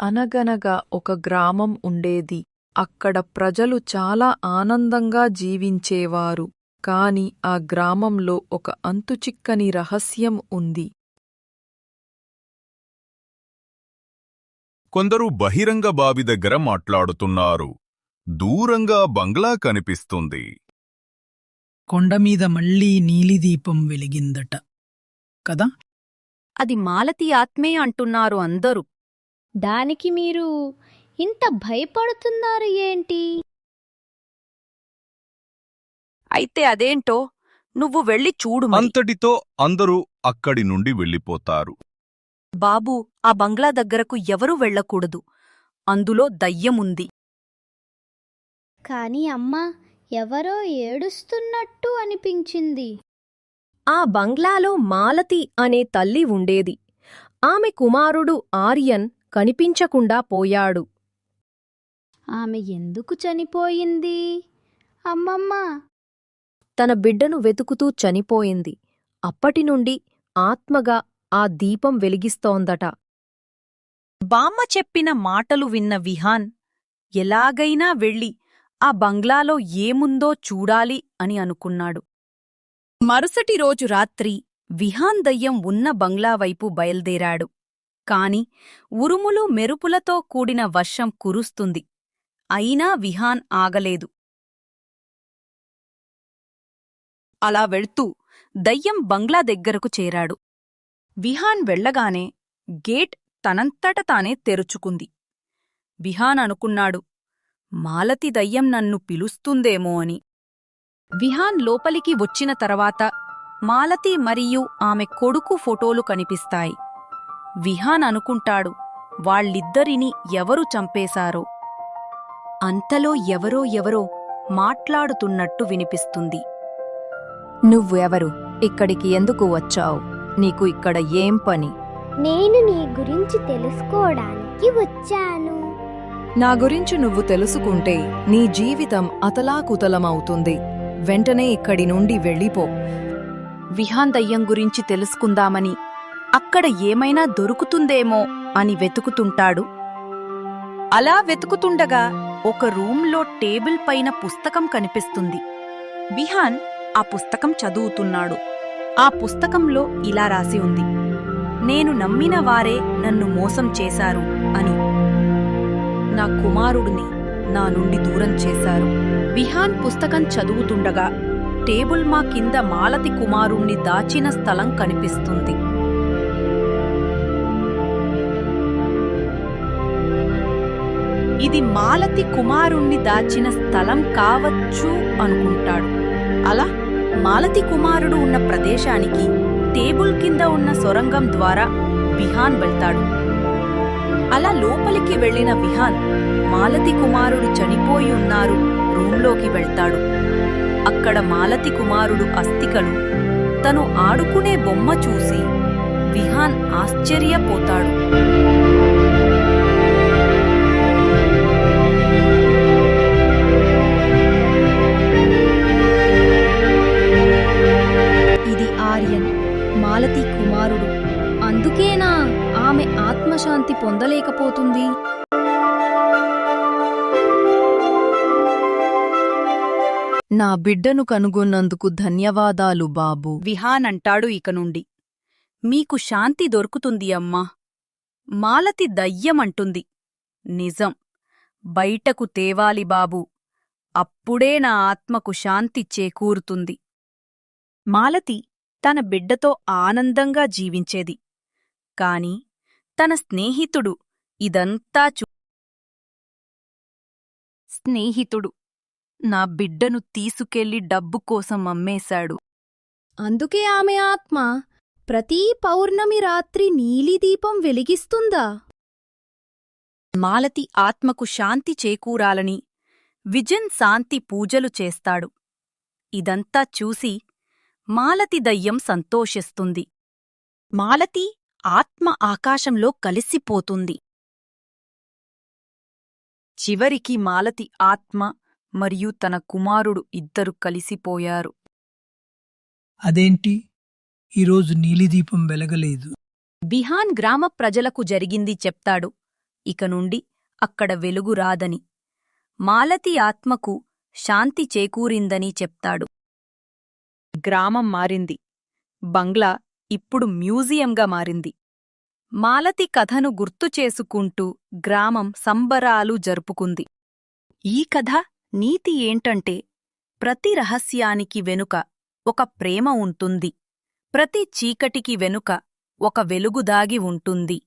అనగనగా ఒక గ్రామం ఉండేది. అక్కడ ప్రజలు చాలా ఆనందంగా జీవించేవారు. కాని ఆ గ్రామంలో ఒక అంతుచిక్కని రహస్యం ఉంది. కొందరు బహిరంగ బావి దగ్గర మాట్లాడుతున్నారు. దూరంగా బంగ్లా కనిపిస్తుంది. కొండమీద మళ్ళీ నీలిదీపం వెలిగిందట. కదా? అది మాలతి ఆత్మే అంటున్నారు అందరూ. దానికి మీరు ఇంత భయపడుతున్నారు ఏంటి? అయితే అదేంటో? నువ్వు వెళ్ళి చూడు మరి. అంతటితో అందరూ అక్కడి నుండి వెళ్ళిపోతారు. బాబూ ఆ బంగ్లా దగ్గరకు ఎవరూ వెళ్ళకూడదు. అందులో దయ్యముంది. కానీ అమ్మా ఎవరో ఏడుస్తున్నట్టు అనిపించింది. ఆ బంగ్లాలో మాలతి అనే తల్లి ఉండేది. ఆమె కుమారుడు ఆర్యన్ కనిపించకుండా పోయాడు. ఆమె ఎందుకు చనిపోయింది? అమ్మమ్మ! తన బిడ్డను వెతుకుతూ చనిపోయింది. అప్పటినుండి ఆత్మగా ఆ దీపం వెలిగిస్తోందట. బామ్మ చెప్పిన మాటలు విన్న విహాన్ ఎలాగైనా వెళ్ళి ఆ బంగ్లాలో ఏముందో చూడాలి అని అనుకున్నాడు. మరుసటి రోజు రాత్రి విహాన్ దయ్యం ఉన్న బంగ్లా వైపు బయల్దేరాడు. కాని ఉరుములు మెరుపులతో కూడిన వర్షం కురుస్తుంది. అయినా విహాన్ ఆగలేదు. అలా వెళ్తూ దయ్యం బంగ్లా దగ్గరకు చేరాడు. విహాన్ వెళ్ళగానే గేట్ తనంతట తానే తెరుచుకుంది. విహాన్ అనుకున్నాడు మాలతి దయ్యం నన్ను పిలుస్తుందేమో అని. విహాన్ లోపలికి వచ్చిన తర్వాత మాలతి మరియు ఆమె కొడుకు ఫోటోలు కనిపిస్తాయి. విహాన్ అనుకుంటాడు వాళ్ళిద్దరిని ఎవరు చంపేశారో. అంతలో ఎవరో ఎవరో మాట్లాడుతున్నట్టు వినిపిస్తుంది. నువ్వెవరు? ఇక్కడికి ఎందుకు వచ్చావు? నీకు ఇక్కడ ఏం పని? నేను నీ గురించి తెలుసుకోవడానికి వచ్చాను. నా గురించి నువ్వు తెలుసుకుంటే నీ జీవితం అతలాకుతలమవుతుంది. వెంటనే ఇక్కడి నుండి వెళ్ళిపో. విహాన్ దయ్యం గురించి తెలుసుకుందామని అక్కడ ఏమైనా దొరుకుతుందేమో అని వెతుకుతుంటాడు. అలా వెతుకుతుండగా ఒక రూంలో టేబుల్ పైన పుస్తకం కనిపిస్తుంది. బిహాన్ ఆ పుస్తకం చదువుతున్నాడు. ఆ పుస్తకంలో ఇలా రాసి ఉంది. నేను నమ్మిన వారే నన్ను మోసం చేశారు అని. నా కుమారుడిని నా నుండి దూరం చేశారు. విహాన్ పుస్తకం చదువుతుండగా టేబుల్ మా కింద మాలతి కుమారుణ్ణి దాచిన స్థలం కనిపిస్తుంది. ఇది మాలతి కుమారుణ్ణి దాచిన స్థలం కావచ్చు అనుకుంటాడు. అలా మాలతి కుమారుడు ఉన్న ప్రదేశానికి టేబుల్ కింద ఉన్న సొరంగం ద్వారా విహాన్ వెళ్తాడు. అలా లోపలికి వెళ్ళిన విహాన్ మాలతి కుమారుడు చనిపోయి ఉన్నారు రూంలోకి వెళ్తాడు. అక్కడ మాలతి కుమారుడు అస్థికలు తను ఆడుకునే బొమ్మ చూసి విహాన్ ఆశ్చర్యపోతాడు. ఆత్మశాంతి పొందలేకపోతుంది. నా బిడ్డను కనుగొన్నందుకు ధన్యవాదాలు బాబూ. విహాన్ అంటాడు ఇక నుండి. మీకు శాంతి దొరుకుతుంది అమ్మా. మాలతి దయ్యమంటుంది. నిజం. బయటకు తేవాలి బాబూ. అప్పుడే నా ఆత్మకు శాంతి చేకూరుతుంది. మాలతి తన బిడ్డతో ఆనందంగా జీవించేది. కాని తన స్నేహితుడు. ఇదంతా చూ స్నేహితుడు. నా బిడ్డను తీసుకెళ్ళి డబ్బు కోసం అమ్మేశాడు. అందుకే ఆమె ఆత్మ ప్రతి పౌర్ణమి రాత్రి నీలిదీపం వెలిగిస్తుందా? మాలతి ఆత్మకు శాంతి చేకూరాలని విజన్ శాంతి పూజలు చేస్తాడు. ఇదంతా చూసి మాలతి దయ్యం సంతోషిస్తుంది. మాలతి ఆత్మ ఆకాశంలో కలిసిపోతుంది. చివరికి మాలతి ఆత్మ మరియు తన కుమారుడు ఇద్దరు కలిసిపోయారు. అదేంటి? ఈరోజు నీలిదీపం వెలగలేదు. బిహాన్ గ్రామ ప్రజలకు జరిగింది చెప్తాడు. ఇక నుండి అక్కడ వెలుగు రాదని. మాలతి ఆత్మకు శాంతి చేకూరిందని చెప్తాడు. గ్రామం మారింది. బంగ్లా ఇప్పుడు మ్యూజియంగా మారింది. మాలతి కథను గుర్తు చేసుకుంటూ గ్రామం సంబరాలు జరుపుకుంది. ఈ కథ నీతి ఏంటంటే ప్రతి రహస్యానికి వెనుక ఒక ప్రేమ ఉంటుంది. ప్రతి చీకటికి వెనుక ఒక వెలుగుదాగి ఉంటుంది.